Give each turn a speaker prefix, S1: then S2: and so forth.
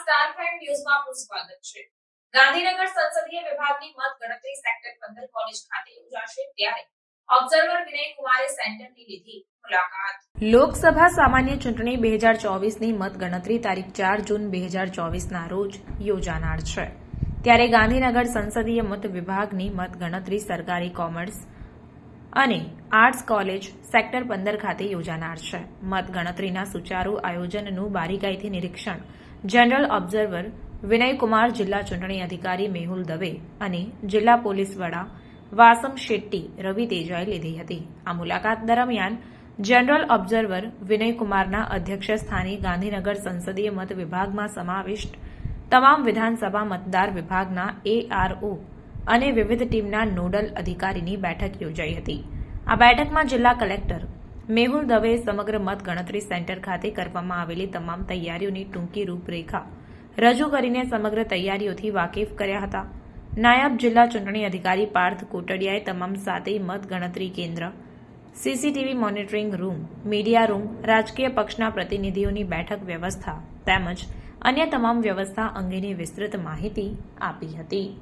S1: Star prime ન્યૂઝમાં આપનું સ્વાગત છે. ગાંધીનગર સંસદીય વિભાગની મત ગણતરી સેક્ટર પંદર કોલેજ ખાતે યોજાશે ત્યારે ઓબ્ઝર્વર વિનય કુમારે સેન્ટરની લીધી લોકસભા સામાન્ય ચૂંટણી બે હજાર ચોવીસની મતગણતરી તારીખ ચાર જૂન બે હજાર ચોવીસના રોજ યોજાનાર છે. ત્યારે ગાંધીનગર સંસદીય મત વિભાગની મતગણતરી સરકારી કોમર્સ અને આર્ટ્સ કોલેજ સેક્ટર પંદર ખાતે યોજાનાર છે. મતગણતરીના સુચારુ આયોજનનું બારીકાઈથી નિરીક્ષણ જનરલ ઓબ્ઝર્વર વિનયકુમાર જિલ્લા ચૂંટણી અધિકારી મેહુલ દવે અને જિલ્લા પોલીસ વડા વાસમ શેટ્ટી રવિ તેજાએ લીધી હતી. આ મુલાકાત દરમિયાન જનરલ ઓબ્ઝર્વર વિનયકુમારના અધ્યક્ષ સ્થાને ગાંધીનગર સંસદીય મત વિભાગમાં સમાવિષ્ટ તમામ વિધાનસભા મતદાર વિભાગના એઆરઓ અને વિવિધ ટીમના નોડલ અધિકારીની બેઠક યોજાઈ હતી. આ બેઠકમાં જિલ્લા કલેક્ટર મેહુલ દવે સમગ્ર મતગણતરી સેન્ટર ખાતે કરવામાં આવેલી તમામ તૈયારીઓની ટૂંકી રૂપરેખા રજૂ કરીને સમગ્ર તૈયારીઓથી વાકેફ કર્યા હતા. નાયબ જિલ્લા ચૂંટણી અધિકારી પાર્થ કોટડિયાએ તમામ સાતેય મતગણતરી કેન્દ્ર, CCTV monitoring room, media room, રાજકીય પક્ષના પ્રતિનિધિઓની બેઠક વ્યવસ્થા તેમજ અન્ય તમામ વ્યવસ્થા અંગેની વિસ્તૃત માહિતી આપી હતી.